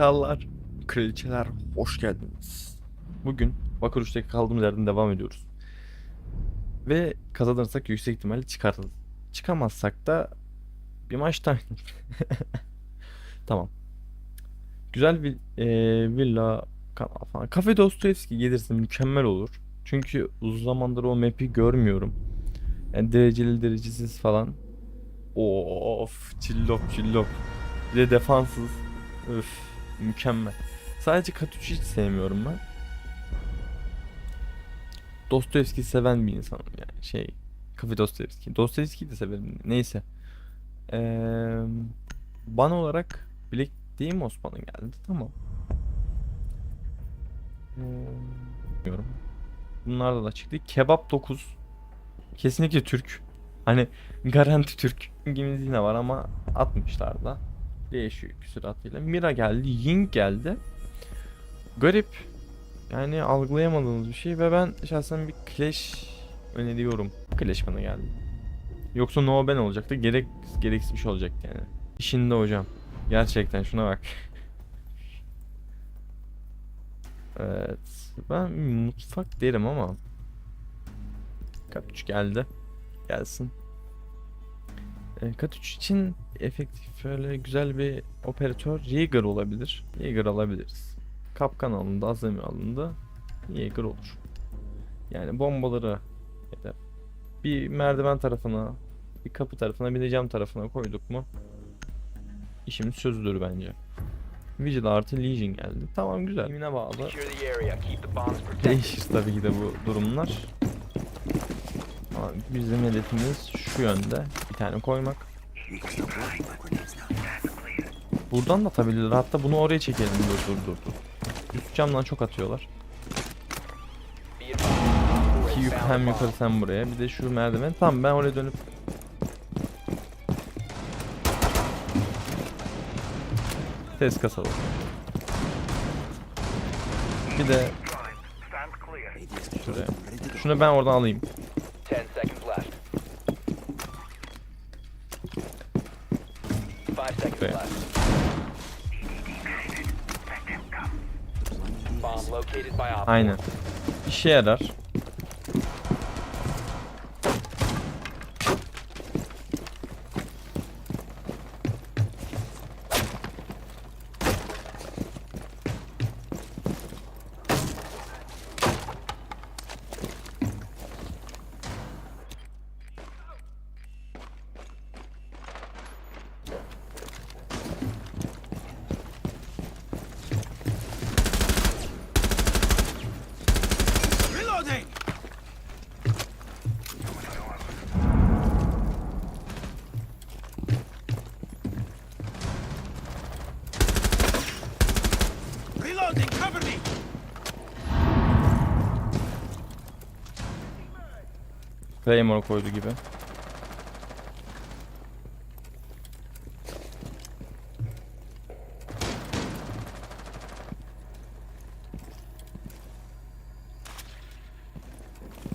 Krallar, kraliçeler hoş geldiniz. Bugün Bakır 3'teki kaldığımız yerden devam ediyoruz. Ve kazanırsak yüksek ihtimalle çıkarız. Çıkamazsak da bir maçtan. tamam. Güzel bir eee, villa falan. Kafe Dostoyevski gelirse mükemmel olur. Çünkü uzun zamandır o map'i görmüyorum. Yani dereceli derecesiz falan. Of, cillop cillop. Bir de defanssız. Öf, mükemmel. Sadece Katuç'u hiç sevmiyorum ben. Dostoyevski seven bir insanım yani şey. Kafe Dostoyevski. Dostoyevski'yi de severim. Neyse. Eee bana olarak Black değil mi Osman'ın geldi? Tamam. Bilmiyorum. Bunlarda da çıktı. Kebap 9. Kesinlikle Türk. Hani garanti Türk. İngiliz yine var ama atmışlar da. Değişiyor küsuratıyla. Mira geldi. Ying geldi. Garip. Yani algılayamadığımız bir şey ve ben şahsen bir Clash öneriyorum. Clash bana geldi. Yoksa No Ben olacaktı. Gerek, gereksiz bir şey olacaktı yani. İşinde hocam. Gerçekten şuna bak. Evet. Ben mutfak derim ama. Kat geldi. Gelsin. E, Kat 3 için efektif böyle güzel bir operatör Jaeger olabilir. Jaeger alabiliriz. Kapkan alındı, Azami alındı. Jaeger olur. Yani bombaları ya da bir merdiven tarafına, bir kapı tarafına, bir de cam tarafına koyduk mu işimiz çözülür bence. Vigil artı Legion geldi. Tamam güzel. Yine bağlı. Değişir tabii ki de bu durumlar. Ama bizim hedefimiz şu yönde. Tane koymak. Buradan da atabilirler. Hatta bunu oraya çekelim. Dur dur dur dur. Üst camdan çok atıyorlar. İki yük hem yukarı hem buraya. Bir de şu merdiven. Tamam ben oraya dönüp Test kasalım. Bir de şuraya. Şunu ben oradan alayım. 10 seconds left. 5 seconds Okay. left. Bomb located by op. Aynen. İşe yarar. Claymore koydu gibi.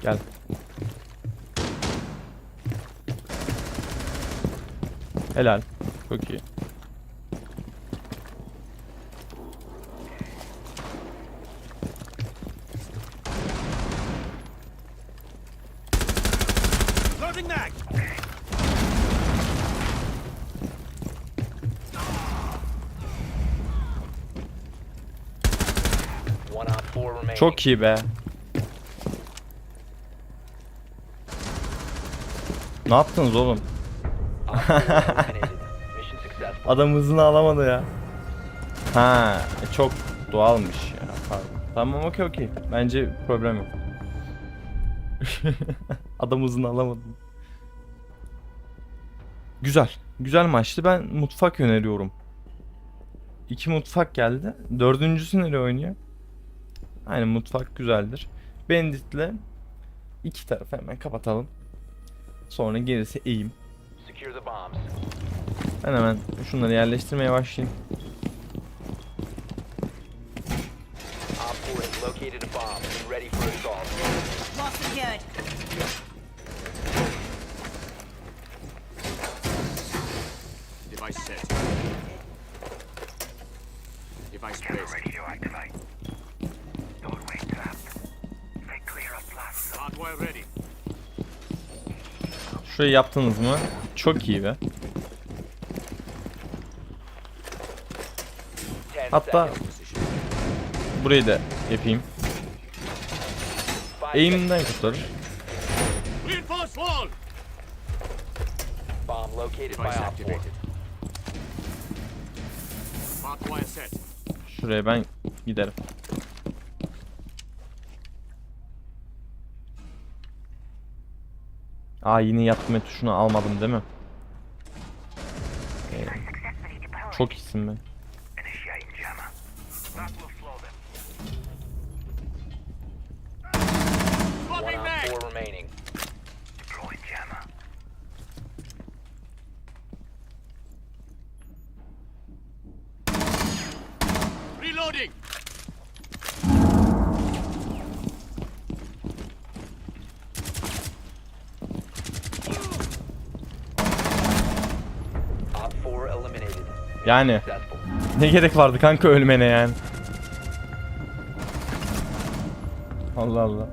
Gel. Helal. Çok iyi. Loading mag! One on four remaining. Çok iyi be. Ne yaptınız oğlum? Adam hızını alamadı ya. Ha, e, çok doğalmış ya. Pardon. Tamam okey okey. Bence problem yok. Adam hızını alamadı. Güzel. Güzel maçtı. Ben mutfak öneriyorum. İki mutfak geldi. Dördüncüsü nereye oynuyor? Aynen mutfak güzeldir. Bandit'le iki tarafı hemen kapatalım. Sonra gerisi eğim. Ben hemen şunları yerleştirmeye başlayayım. Op 4 has located Şurayı yaptınız mı? Çok iyi be. 10 Hatta burayı da yapayım. 5 Eğimden kurtarır. Reinforce wall. Bomb located by Device Op 4. activated. Hardwire set. Şuraya ben giderim. Aa yine yatma tuşunu almadım değil mi? Ee, çok iyisin ben. One. 4 remaining. Reloading. Op 4 eliminated. Yani ne gerek vardı kanka ölmene yani. Allah Allah.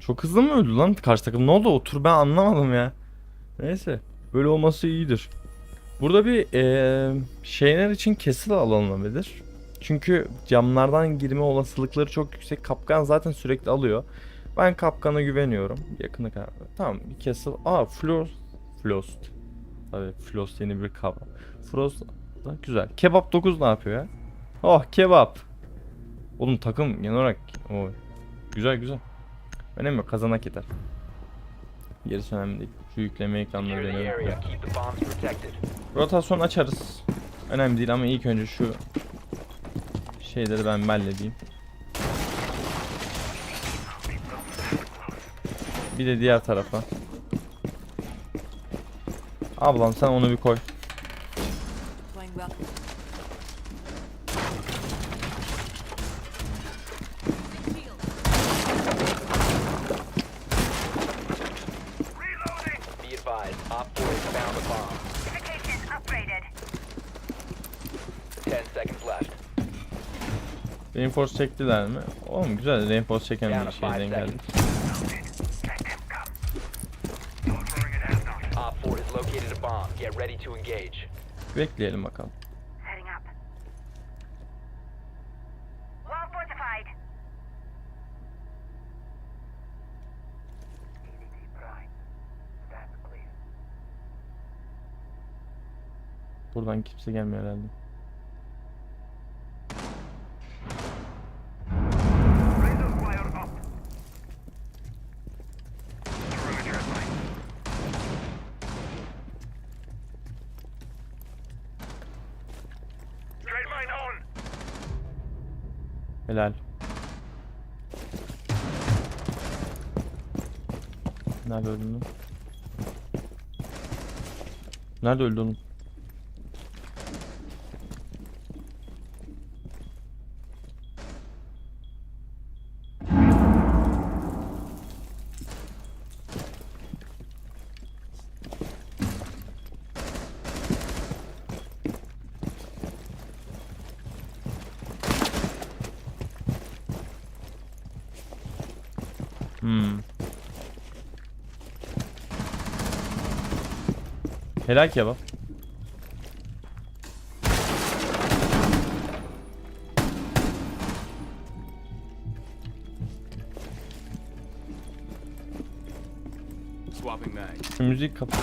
Çok hızlı mı öldü lan karşı takım? Ne oldu o tur ben anlamadım ya. Neyse. Böyle olması iyidir. Burada bir eee, şeyler için kesil alınabilir. Çünkü camlardan girme olasılıkları çok yüksek. Kapkan zaten sürekli alıyor. Ben kapkana güveniyorum. Yakını kadar. Tamam bir kesil. Aa Frost. Flost. Tabii Flost yeni bir kavram. Frost da güzel. Kebap 9 ne yapıyor ya? Oh kebap. Oğlum takım genel olarak o güzel güzel. Önemli yok kazanak yeter. Gerisi önemli değil. Şu yükleme ekranları protected. Rotasyon açarız. Önemli değil ama ilk önce şu şeyleri ben halledeyim. Bir de diğer tarafa. Ablam sen onu bir koy. Playing well. Be advised, Op 4 has found a bomb. Communications upgraded. 10 seconds left. Reinforce çektiler mi? Oğlum güzel reinforce çeken bir şeyden geldik. Bekleyelim bakalım. Buradan kimse gelmiyor herhalde. Helal. Nerede öldün? Nerede öldü oğlum? Helal kebap. Şu müzik kapat.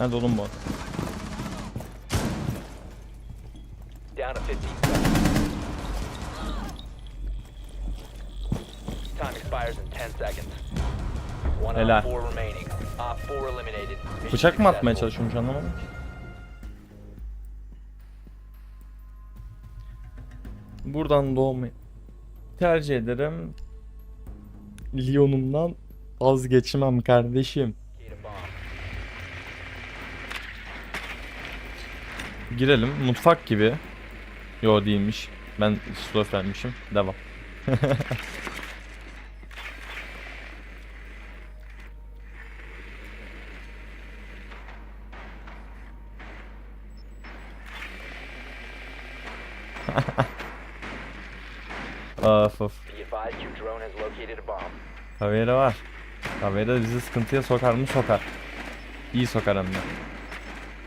Nerede oğlum bu? Down to 15 Time expires in 10 seconds. One Helal. op 4 remaining. Op 4 eliminated. Mission Bıçak mı atmaya successful. çalışıyormuş anlamadım. Buradan doğmayı tercih ederim. Lyon'umdan vazgeçmem kardeşim. Girelim. Mutfak gibi. Yo değilmiş. Ben vermişim. Devam. of of. Kavera var. Kavera bizi sıkıntıya sokar mı? Sokar. İyi sokar hem de.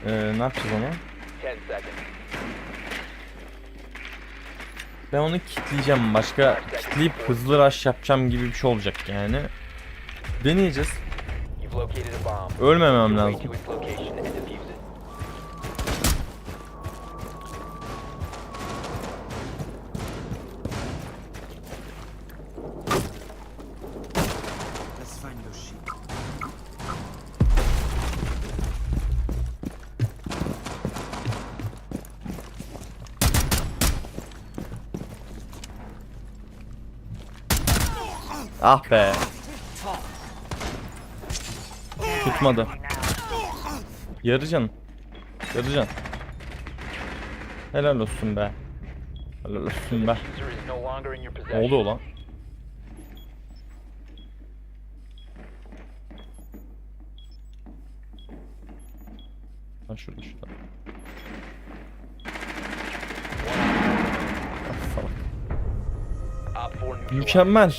Ee, ne yapacağız onu? 10 seconds. Ben onu kitleyeceğim. Başka kitleyip hızlı rush yapacağım gibi bir şey olacak yani. Deneyeceğiz. Ölmemem lazım. Ah be. Tutmadı. Yarıcan. Yarıcan. Helal olsun be. Helal olsun be. Ne oldu lan? Ha şurada şurada. Ah, salak. Op 4 neutralized. Mükemmel.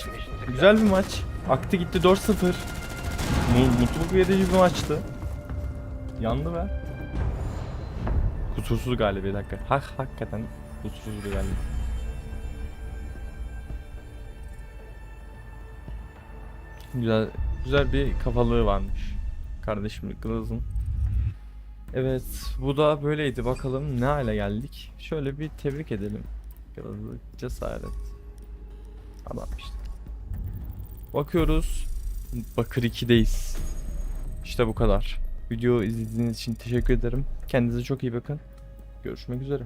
Güzel bir maç. Aktı gitti 4-0. Mu- Mutluluk verici bir maçtı. Yandı be. Kusursuz galibiyet hakikaten. Hak, hakikaten kusursuz bir galibiyet. Güzel güzel bir kafalığı varmış. Kardeşim Glaz'ın. Evet, bu da böyleydi. Bakalım ne hale geldik. Şöyle bir tebrik edelim. Glaz'ı cesaret. Adam işte. Bakıyoruz. Bakır 2'deyiz. İşte bu kadar. Video izlediğiniz için teşekkür ederim. Kendinize çok iyi bakın. Görüşmek üzere.